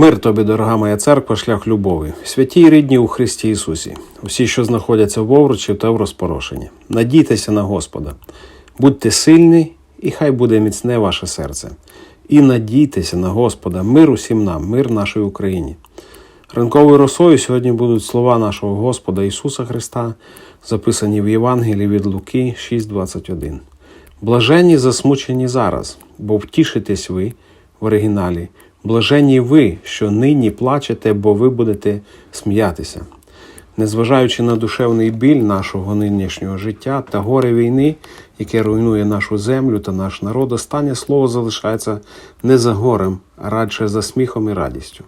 Мир тобі, дорога моя церква, шлях любові, святі й рідні у Христі Ісусі, усі, що знаходяться в овручі та в розпорошенні. Надійтеся на Господа, будьте сильні, і хай буде міцне ваше серце. І надійтеся на Господа, мир усім нам, мир нашій Україні. Ранковою росою сьогодні будуть слова нашого Господа Ісуса Христа, записані в Євангелії від Луки 6:21. Блаженні засмучені зараз, бо втішитесь ви в оригіналі. Блаженні ви, що нині плачете, бо ви будете сміятися. Незважаючи на душевний біль нашого нинішнього життя та горе війни, яке руйнує нашу землю та наш народ, останнє слово залишається не за горем, а радше за сміхом і радістю.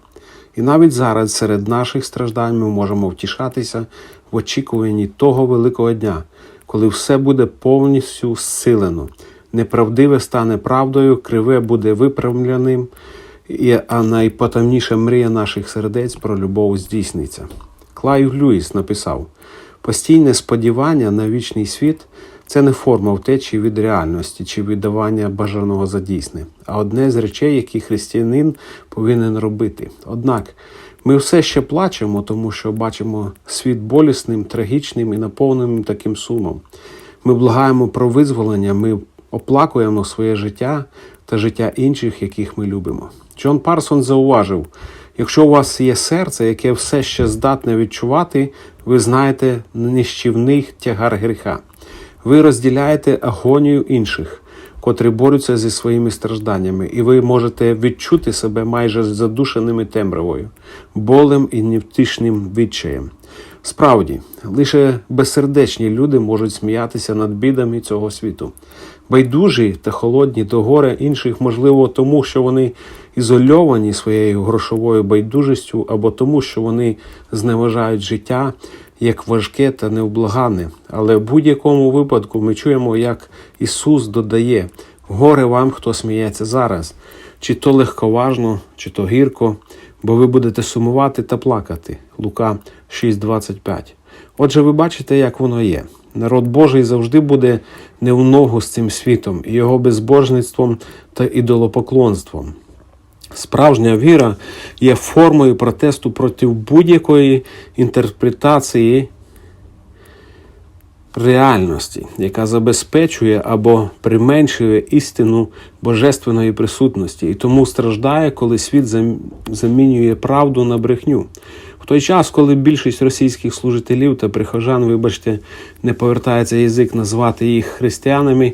І навіть зараз серед наших страждань ми можемо втішатися в очікуванні того великого дня, коли все буде повністю зсилено, неправдиве стане правдою, криве буде виправленим, і- а найпотомніша мрія наших сердець про любов здійсниться. Клай Льюіс написав: постійне сподівання на вічний світ це не форма втечі від реальності чи віддавання бажаного за дійсне, а одне з речей, які християнин повинен робити. Однак ми все ще плачемо, тому що бачимо світ болісним, трагічним і наповненим таким сумом. Ми благаємо про визволення, ми оплакуємо своє життя та життя інших, яких ми любимо. Джон Парсон зауважив: якщо у вас є серце, яке все ще здатне відчувати, ви знаєте нищівний тягар гріха. Ви розділяєте агонію інших, котрі борються зі своїми стражданнями, і ви можете відчути себе майже задушеними темрявою, болем і невтішним відчаєм. Справді, лише безсердечні люди можуть сміятися над бідами цього світу. Байдужі та холодні до горя інших, можливо, тому, що вони ізольовані своєю грошовою байдужістю, або тому, що вони зневажають життя як важке та невблагане. Але в будь-якому випадку ми чуємо, як Ісус додає: горе вам, хто сміється зараз, чи то легковажно, чи то гірко, бо ви будете сумувати та плакати. Лука 6:25. Отже, ви бачите, як воно є. Народ Божий завжди буде не в ногу з цим світом і його безбожництвом та ідолопоклонством. Справжня віра є формою протесту проти будь-якої інтерпретації реальності, яка забезпечує або применшує істину божественної присутності, і тому страждає, коли світ замінює правду на брехню. В той час, коли більшість російських служителів та прихожан, вибачте, не повертається язик назвати їх християнами,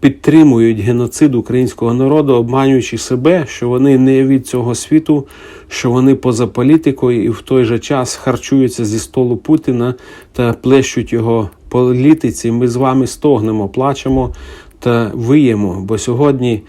підтримують геноцид українського народу, обманюючи себе, що вони не від цього світу, що вони поза політикою і в той же час харчуються зі столу Путіна та плещуть його політиці. Ми з вами стогнемо, плачемо та виємо, бо сьогодні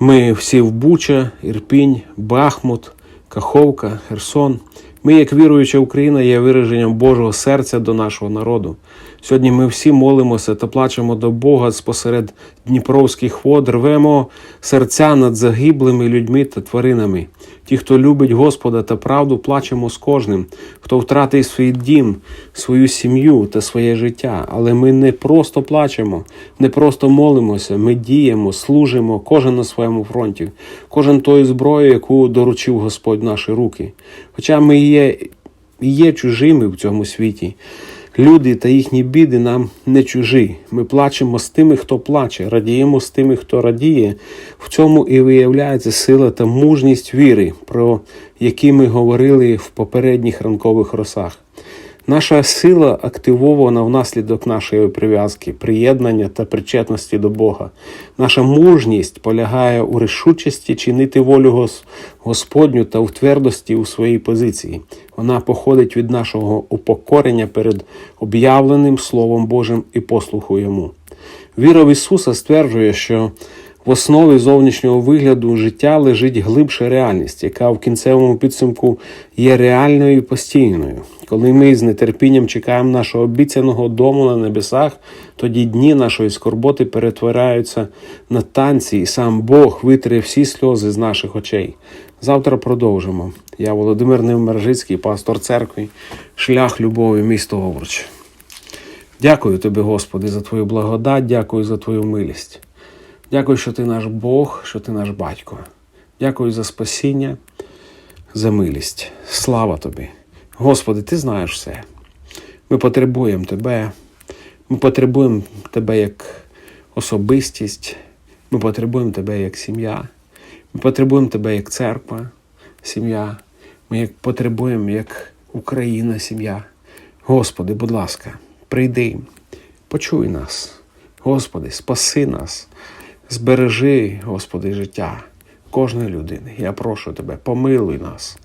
ми всі в Буча, Ірпінь, Бахмут, Каховка, Херсон. Ми, як віруюча Україна, є вираженням Божого серця до нашого народу. Сьогодні ми всі молимося та плачемо до Бога спосеред Дніпровських вод, рвемо серця над загиблими людьми та тваринами. Ті, хто любить Господа та правду, плачемо з кожним, хто втратив свій дім, свою сім'ю та своє життя. Але ми не просто плачемо, не просто молимося, ми діємо, служимо, кожен на своєму фронті, кожен тою зброєю, яку доручив Господь наші руки. Хоча ми є, є чужими в цьому світі. Люди та їхні біди нам не чужі. Ми плачемо з тими, хто плаче, радіємо з тими, хто радіє. В цьому і виявляється сила та мужність віри, про які ми говорили в попередніх ранкових росах. Наша сила активована внаслідок нашої прив'язки, приєднання та причетності до Бога. Наша мужність полягає у рішучості чинити волю Господню та в твердості у своїй позиції. Вона походить від нашого упокорення перед об'явленим Словом Божим і послуху Йому. Віра в Ісуса стверджує, що в основі зовнішнього вигляду життя лежить глибша реальність, яка в кінцевому підсумку є реальною і постійною. Коли ми з нетерпінням чекаємо нашого обіцяного дому на небесах, тоді дні нашої скорботи перетворяються на танці, і сам Бог витре всі сльози з наших очей. Завтра продовжимо. Я Володимир Невмержицький, пастор церкви, шлях любові, місто Овруч. Дякую тобі, Господи, за твою благодать, дякую за твою милість. Дякую, що ти наш Бог, що ти наш батько. Дякую за спасіння. за милість. Слава тобі. Господи, ти знаєш все. Ми потребуємо тебе. Ми потребуємо тебе як особистість. Ми потребуємо тебе як сім'я. Ми потребуємо тебе як церква, сім'я. Ми як потребуємо як Україна, сім'я. Господи, будь ласка, прийди, почуй нас. Господи, спаси нас, збережи, Господи, життя кожної людини. Я прошу тебе, помилуй нас,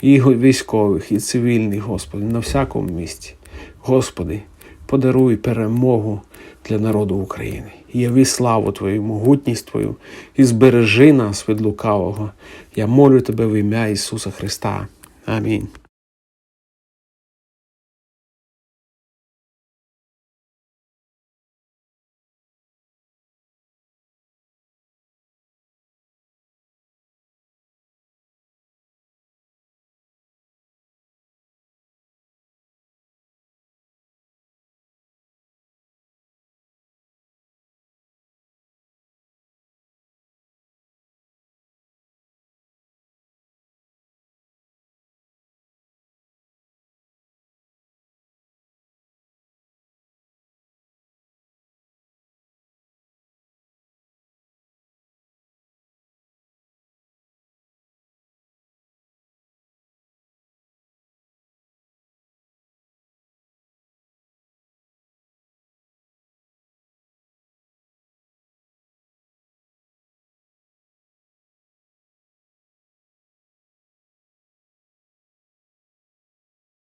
і військових, і цивільних, Господи, на всякому місці. Господи, подаруй перемогу для народу України. Яви славу Твою, могутність Твою, і збережи нас від лукавого. Я молю Тебе в ім'я Ісуса Христа. Амінь.